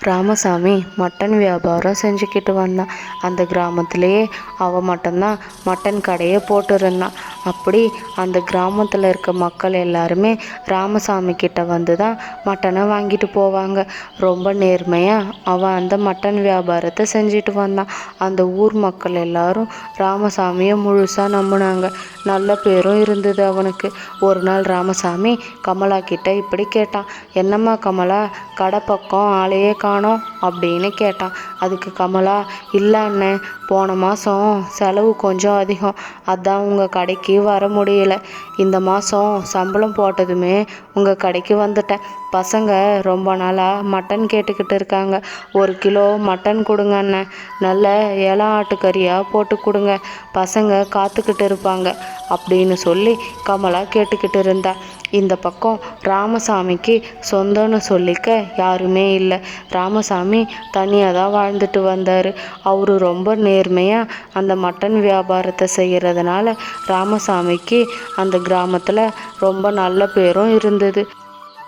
Ramasamy mutton வியாபாரம் செஞ்சுக்கிட்டு வந்தான். அந்த கிராமத்திலேயே அவன் மட்டும்தான் மட்டன் கடையை போட்டுருந்தான் அப்படி அந்த கிராமத்தில் இருக்க மக்கள் எல்லாருமே ராமசாமி கிட்ட வந்து தான் மட்டனை வாங்கிட்டு போவாங்க. ரொம்ப நேர்மையாக அவன் அந்த மட்டன் வியாபாரத்தை செஞ்சுட்டு வந்தான். அந்த ஊர் மக்கள் எல்லாரும் ராமசாமியை முழுசாக நம்பினாங்க. நல்ல பேரும் இருந்தது அவனுக்கு. ஒரு நாள் ராமசாமி கமலா கிட்ட இப்படி கேட்டான். என்னம்மா கமலா கடை பக்கம் ஆளையே കാണാം? அப்படின்னு கேட்டான். அதுக்கு கமலா இல்லை அண்ணன் போன மாதம் செலவு கொஞ்சம் அதிகம். அதான் உங்கள் கடைக்கு வர முடியல. இந்த மாதம் சம்பளம் போட்டதுமே உங்கள் கடைக்கு வந்துட்டேன். பசங்க ரொம்ப நாளாக மட்டன் கேட்டுக்கிட்டு இருக்காங்க. ஒரு கிலோ மட்டன் கொடுங்க அண்ணன் நல்ல ஏலம் ஆட்டுக்கறியாக போட்டு கொடுங்க. பசங்க காத்துக்கிட்டு இருப்பாங்க. அப்படின்னு சொல்லி கமலா கேட்டுக்கிட்டு இருந்தா. இந்த பக்கம் ராமசாமிக்கு சொந்தம்னு சொல்லிக்க யாருமே இல்லை. ராமசாமி தனியாக தான் வாழ்ந்துட்டு வந்தார். அவர் ரொம்ப நேர்மையாக அந்த மட்டன் வியாபாரத்தை செய்கிறதுனால ராமசாமிக்கு அந்த கிராமத்தில் ரொம்ப நல்ல பேரும் இருந்தது.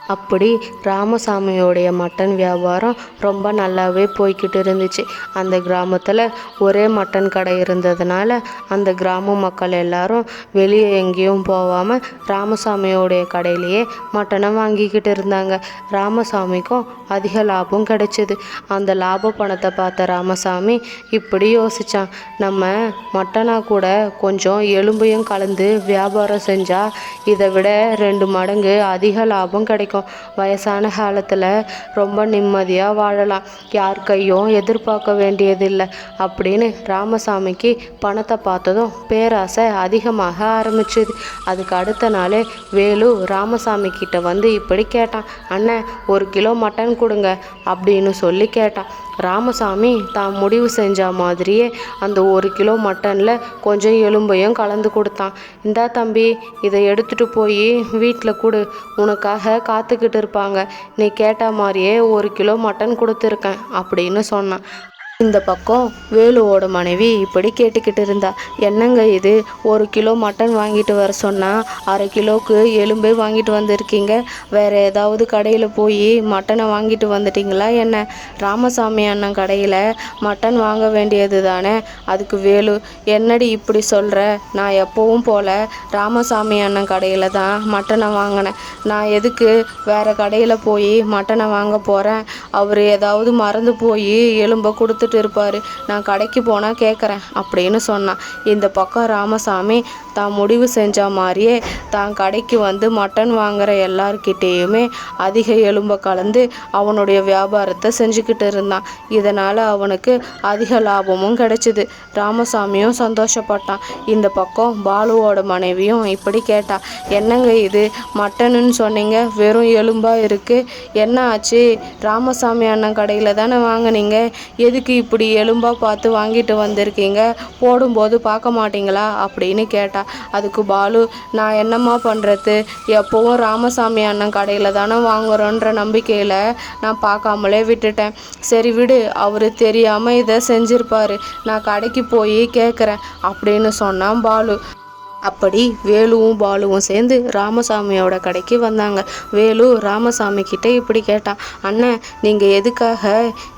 அப்படி ராமசாமியோடைய மட்டன் வியாபாரம் ரொம்ப நல்லாவே போய்கிட்டு இருந்துச்சு. அந்த கிராமத்தில் ஒரே மட்டன் கடை இருந்ததுனால அந்த கிராம மக்கள் எல்லாரும் வெளியே எங்கேயும் போகாமல் ராமசாமியோடைய கடையிலேயே மட்டனை வாங்கிக்கிட்டு இருந்தாங்க. ராமசாமிக்கும் அதிக லாபம் கிடைச்சிது. அந்த லாப பணத்தை பார்த்த ராமசாமி இப்படி யோசித்தான் நம்ம மட்டனாக கூட கொஞ்சம் எலும்பையும் கலந்து வியாபாரம் செஞ்சால் இதை விட ரெண்டு மடங்கு அதிக லாபம் கிடைக்கும். வயசான காலத்தில் ரொம்ப நிம்மதியாக வாழலாம். யார் கையும் எதிர்பார்க்க வேண்டியதில்லை. அப்படின்னு ராமசாமிக்கு பணத்தை பார்த்ததும் பேராசை அதிகமாக ஆரம்பிச்சுது. அதுக்கு அடுத்த நாளே வேலு ராமசாமி கிட்ட வந்து இப்படி கேட்டான். அண்ணன் ஒரு கிலோ மட்டன் கொடுங்க அப்படின்னு சொல்லி கேட்டான். ராமசாமி தான் முடிவு செஞ்ச மாதிரியே அந்த ஒரு கிலோ மட்டனில் கொஞ்சம் எலும்பையும் கலந்து கொடுத்தான். இந்தா தம்பி இதை எடுத்துகிட்டு போய் வீட்டில் கொடு. உனக்காக காத்துக்கிட்டு இருப்பாங்க. நீ கேட்ட மாதிரியே ஒரு கிலோ மட்டன் கொடுத்துருக்கேன் அப்படின்னு சொன்னான். இந்த பக்கம் வேலுவோட மனைவி இப்படி கேட்டுக்கிட்டு இருந்தா. என்னங்க இது? ஒரு கிலோ மட்டன் வாங்கிட்டு வர சொன்னால் அரை கிலோவுக்கு எலும்பே வாங்கிட்டு வந்திருக்கீங்க. வேற ஏதாவது கடையில் போய் மட்டனை வாங்கிட்டு வந்துட்டீங்களா என்ன? ராமசாமி அண்ணன் கடையில் மட்டன் வாங்க வேண்டியது தானே? அதுக்கு வேலு என்னடி இப்படி சொல்கிற நான் எப்போவும் போல ராமசாமி அண்ணன் கடையில் தான் மட்டனை வாங்கினேன். நான் எதுக்கு வேற கடையில் போய் மட்டனை வாங்க போகிறேன் அவர் ஏதாவது மறந்து போய் எலும்பை கொடுத்து கொடுத்துட்டு இருப்பார். நான் கடைக்கு போனால் கேட்குறேன் அப்படின்னு சொன்னான் இந்த பக்கம் ராமசாமி தான் முடிவு செஞ்ச மாதிரியே தான் கடைக்கு வந்து மட்டன் வாங்குகிற எல்லார்கிட்டேயுமே அதிக எலும்பை கலந்து அவனுடைய வியாபாரத்தை செஞ்சுக்கிட்டு இருந்தான். இதனால் அவனுக்கு அதிக லாபமும் கிடைச்சிது. ராமசாமியும் சந்தோஷப்பட்டான். இந்த பக்கம் பாலுவோட மனைவியும் இப்படி கேட்டா. என்னங்க இது? மட்டனுன்னு சொன்னீங்க வெறும் எலும்பாக இருக்குது என்ன ஆச்சு? ராமசாமி அண்ணன் கடையில் தானே வாங்கினீங்க. எதுக்கு இப்படி எலும்பாக பார்த்து வாங்கிட்டு வந்திருக்கீங்க? போடும்போது பார்க்க மாட்டீங்களா? அப்படின்னு கேட்டா அதுக்கு பாலு நான் என்னம்மா பண்ணுறது எப்போவும் ராமசாமி அண்ணன் கடையில் தானே வாங்குறோன்ற நம்பிக்கையில் நான் பார்க்காமலே விட்டுட்டேன். சரி விடு அவர் தெரியாமல் இதை செஞ்சிருப்பாரு. நான் கடைக்கு போய் கேட்குறேன் அப்படின்னு சொன்னான் பாலு. அப்படி வேலுவும் பாலுவும் சேர்ந்து ராமசாமியோட கடைக்கு வந்தாங்க. வேலு ராமசாமி கிட்ட இப்படி கேட்டான் அண்ணன் நீங்கள் எதுக்காக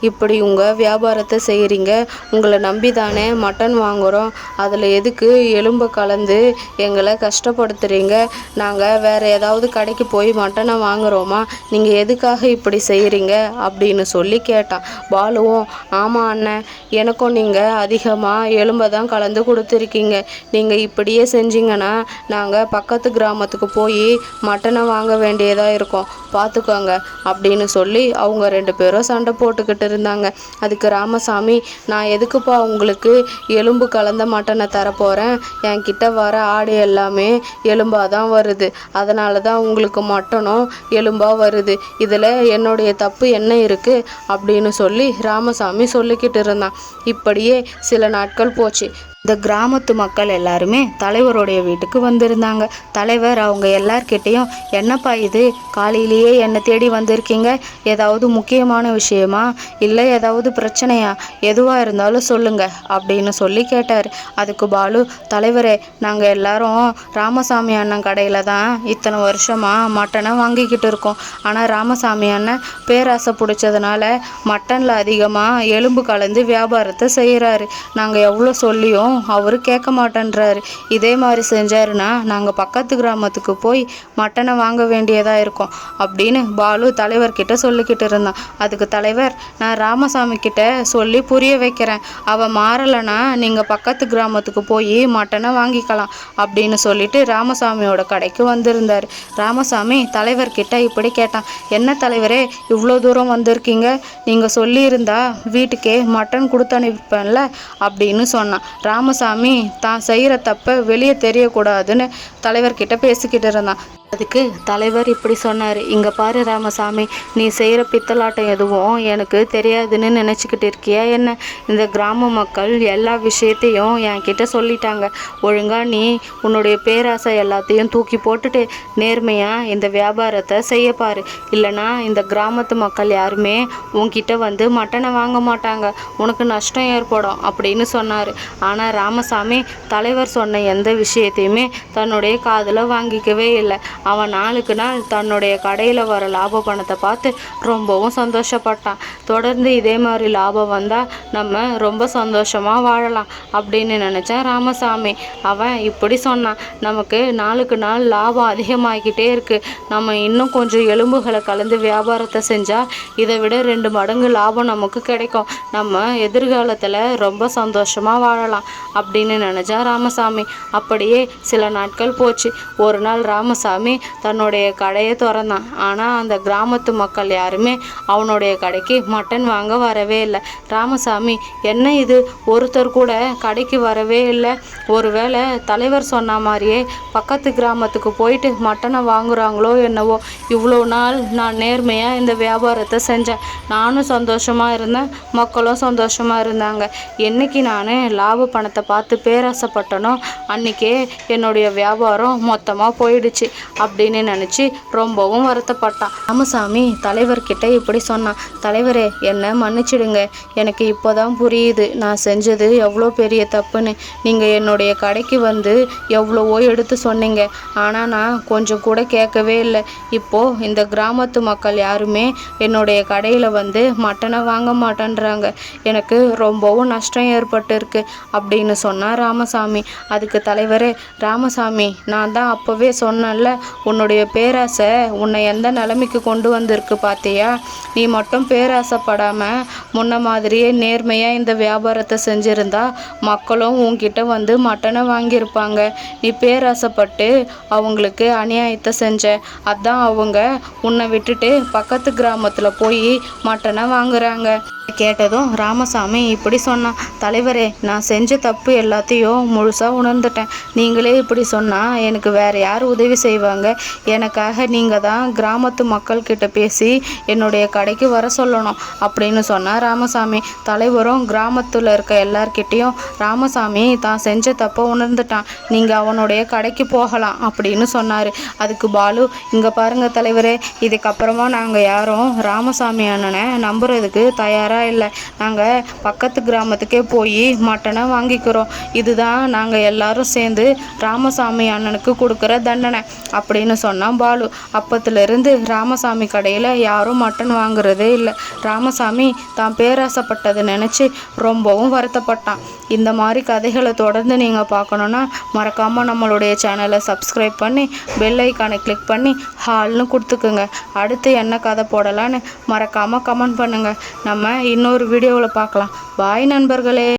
இப்படி உங்கள் வியாபாரத்தை செய்கிறீங்க உங்களை நம்பி தானே மட்டன் வாங்குகிறோம் அதில் எதுக்கு எலும்பை கலந்து எங்களை கஷ்டப்படுத்துகிறீங்க நாங்கள் வேறு ஏதாவது கடைக்கு போய் மட்டனை வாங்குகிறோமா நீங்கள் எதுக்காக இப்படி செய்கிறீங்க அப்படின்னு சொல்லி கேட்டான் பாலுவும் ஆமாம் அண்ணன் எனக்கும் நீங்கள் அதிகமாக எலும்பை தான் கலந்து கொடுத்துருக்கீங்க. நீங்கள் இப்படியே செஞ்சு செஞ்சிங்கன்னா நாங்கள் பக்கத்து கிராமத்துக்கு போய் மட்டனை வாங்க வேண்டியதாக இருக்கும். பார்த்துக்கோங்க அப்படின்னு சொல்லி அவங்க ரெண்டு பேரும் சண்டை போட்டுக்கிட்டு இருந்தாங்க. அதுக்கு ராமசாமி நான் எதுக்குப்பா உங்களுக்கு எலும்பு கலந்த மட்டனை தரப்போகிறேன் என்கிட்ட வர ஆடு எல்லாமே எலும்பாக தான் வருது. அதனால தான் உங்களுக்கு மட்டனும் எலும்பாக வருது. இதில் என்னுடைய தப்பு என்ன இருக்குது அப்படின்னு சொல்லி ராமசாமி சொல்லிக்கிட்டு இருந்தான். இப்படியே சில நாட்கள் போச்சு. இந்த கிராமத்து மக்கள் எல்லாருமே தலைவருடைய வீட்டுக்கு வந்திருந்தாங்க. தலைவர் அவங்க எல்லார்கிட்டேயும் என்னப்பா இது? காலையிலேயே என்னை தேடி வந்திருக்கீங்க. ஏதாவது முக்கியமான விஷயமா? இல்லை ஏதாவது பிரச்சனையா? எதுவாக இருந்தாலும் சொல்லுங்க அப்படின்னு சொல்லி கேட்டார். அதுக்கு பாலு தலைவரே நாங்கள் எல்லாரும் ராமசாமி அண்ணன் கடையில் தான் இத்தனை வருஷமாக மட்டனை வாங்கிக்கிட்டு இருக்கோம். ஆனால் ராமசாமி அண்ணன் பேராசை பிடிச்சதுனால மட்டனில் அதிகமாக எலும்பு கலந்து வியாபாரத்தை செய்கிறாரு நாங்கள் எவ்வளோ சொல்லியும் அவர் கேட்க மாட்டேன்றாரு. இதே மாதிரி செஞ்சாருன்னா நாங்கள் பக்கத்து கிராமத்துக்கு போய் மட்டனை வாங்க வேண்டியதாக இருக்கும். அப்படின்னு பாலு தலைவர்கிட்ட சொல்லிக்கிட்டு இருந்தான். அதுக்கு தலைவர் நான் ராமசாமி கிட்ட சொல்லி புரிய வைக்கிறேன். அவள் மாறலைன்னா நீங்கள் பக்கத்து கிராமத்துக்கு போய் மட்டனை வாங்கிக்கலாம் அப்படின்னு சொல்லிட்டு ராமசாமியோட கடைக்கு வந்திருந்தார். ராமசாமி தலைவர்கிட்ட இப்படி கேட்டான். என்ன தலைவரே இவ்வளோ தூரம் வந்திருக்கீங்க? நீங்கள் சொல்லியிருந்தா வீட்டுக்கே மட்டன் கொடுத்து அனுப்பிப்பேன்ல? அப்படின்னு சொன்னான். ராமசாமி தான் செய்கிற தப்பை வெளியே தெரியக்கூடாதுன்னு தலைவர்கிட்ட பேசிக்கிட்டு இருந்தான். அதுக்கு தலைவர் இப்படி சொன்னார். இங்கே பாரு ராமசாமி நீ செய்கிற பித்தலாட்டம் எதுவும் எனக்கு தெரியாதுன்னு நினச்சிக்கிட்டு இருக்கியா என்ன? இந்த கிராம மக்கள் எல்லா விஷயத்தையும் என்கிட்ட சொல்லிட்டாங்க. ஒழுங்காக நீ உன்னுடைய பேராசை எல்லாத்தையும் தூக்கி போட்டுட்டு நேர்மையாக இந்த வியாபாரத்தை செய்யப்பார் இல்லைனா இந்த கிராமத்து மக்கள் யாருமே உன்கிட்ட வந்து மட்டனை வாங்க மாட்டாங்க. உனக்கு நஷ்டம் ஏற்படும் அப்படின்னு சொன்னார். ஆனால் ராமசாமி தலைவர் சொன்ன எந்த விஷயத்தையுமே தன்னுடைய காதில் வாங்கிக்கவே இல்லை. அவன் நாளுக்கு நாள் தன்னுடைய கடையில் வர லாப பணத்தை பார்த்து ரொம்பவும் சந்தோஷப்பட்டான். தொடர்ந்து இதே மாதிரி லாபம் வந்தால் நம்ம ரொம்ப சந்தோஷமாக வாழலாம் அப்படின்னு நினச்சான் ராமசாமி. அவன் இப்படி சொன்னான் நமக்கு நாளுக்கு நாள் லாபம் அதிகமாகிக்கிட்டே இருக்குது நம்ம இன்னும் கொஞ்சம் எலும்புகளை கலந்து வியாபாரத்தை செஞ்சால் இதை விட ரெண்டு மடங்கு லாபம் நமக்கு கிடைக்கும். நம்ம எதிர்காலத்தில் ரொம்ப சந்தோஷமாக வாழலாம். அப்படின்னு நினச்சா ராமசாமி. அப்படியே சில நாட்கள் போச்சு. ஒரு நாள் ராமசாமி தன்னுடைய கடையை திறந்தான். ஆனால் அந்த கிராமத்து மக்கள் யாருமே அவனுடைய கடைக்கு மட்டன் வாங்க வரவே இல்லை. ராமசாமி என்ன இது? ஒருத்தர் கூட கடைக்கு வரவே இல்லை. ஒருவேளை தலைவர் சொன்ன மாதிரியே பக்கத்து கிராமத்துக்கு போயிட்டு மட்டனை வாங்குறாங்களோ என்னவோ. இவ்வளோ நாள் நான் நேர்மையாக இந்த வியாபாரத்தை செஞ்சேன். நானும் சந்தோஷமாக இருந்தேன். மக்களும் சந்தோஷமாக இருந்தாங்க. என்னைக்கு நான் லாப பணத்தை பார்த்து பேராசைப்பட்டனோ? அன்றைக்கே என்னுடைய வியாபாரம் மொத்தமாக போயிடுச்சு அப்படின்னு நினச்சி ரொம்பவும் வருத்தப்பட்டான். ராமசாமி தலைவர்கிட்ட இப்படி சொன்னான். தலைவரே என்னை மன்னிச்சிடுங்க. எனக்கு இப்போதான் புரியுது. நான் செஞ்சது எவ்வளோ பெரிய தப்புன்னு. நீங்கள் என்னுடைய கடைக்கு வந்து எவ்வளவோ எடுத்து சொன்னீங்க. ஆனால் நான் கொஞ்சம் கூட கேட்கவே இல்லை. இப்போது இந்த கிராமத்து மக்கள் யாருமே என்னுடைய கடையில் வந்து மட்டனை வாங்க மாட்டேன்றாங்க. எனக்கு ரொம்பவும் நஷ்டம் ஏற்பட்டிருக்கு அப்படின்னு சொன்னான் ராமசாமி அதுக்கு தலைவரே ராமசாமி நான் தான் அப்போவே சொன்னேன்ல உன்னுடைய பேராசை உன்னை எந்த நிலைமைக்கு கொண்டு வந்திருக்கு பார்த்தியா நீ மட்டும் பேராசைப்படாமல் முன்ன மாதிரியே நேர்மையாக இந்த வியாபாரத்தை செஞ்சுருந்தா மக்களும் உன்கிட்ட வந்து மட்டனை வாங்கியிருப்பாங்க. நீ பேராசைப்பட்டு அவங்களுக்கு அநியாயத்தை செஞ்ச அதான் அவங்க உன்னை விட்டுட்டு பக்கத்து கிராமத்தில் போய் மட்டனை வாங்குறாங்க. கேட்டதும் ராமசாமி இப்படி சொன்னான் தலைவரே நான் செஞ்ச தப்பு எல்லாத்தையும் முழுசாக உணர்ந்துட்டேன். நீங்களே இப்படி சொன்னால் எனக்கு வேறு யார் உதவி செய்வாங்க? எனக்காக நீங்கள் தான் கிராமத்து மக்கள்கிட்ட பேசி என்னுடைய கடைக்கு வர சொல்லணும் அப்படின்னு சொன்னார் ராமசாமி. தலைவரும் கிராமத்தில் இருக்க எல்லார்கிட்டேயும் ராமசாமி தான் செஞ்ச தப்பை உணர்ந்துட்டான். நீங்கள் அவனுடைய கடைக்கு போகலாம் அப்படின்னு சொன்னார். அதுக்கு பாலு இங்கே பாருங்கள் தலைவரே இதுக்கப்புறமா நாங்கள் யாரும் ராமசாமி அண்ணனை நம்புறதுக்கு தயாராக இல்லை. நாங்கள் பக்கத்து கிராமத்துக்கே போய் மட்டனை வாங்கி வாங்கிக்கிறோம் இதுதான் நாங்கள் எல்லாரும் சேர்ந்து ராமசாமி அண்ணனுக்கு கொடுக்குற தண்டனை அப்படின்னு சொன்னான் பாலு. அப்பத்துலேருந்து ராமசாமி கடையில் யாரும் மட்டன் வாங்குறதே இல்லை. ராமசாமி தான் பேராசப்பட்டதை நினச்சி ரொம்பவும் வருத்தப்பட்டான். இந்த மாதிரி கதைகளை தொடர்ந்து நீங்கள் பார்க்கணுன்னா மறக்காமல் நம்மளுடைய சேனலை சப்ஸ்கிரைப் பண்ணி பெல் ஐக்கானை கிளிக் பண்ணி ஹால்னு கொடுத்துக்குங்க. அடுத்து என்ன கதை போடலான்னு மறக்காமல் கமெண்ட் பண்ணுங்கள் நம்ம இன்னொரு வீடியோவில் பார்க்கலாம். பாய் நண்பர்களே.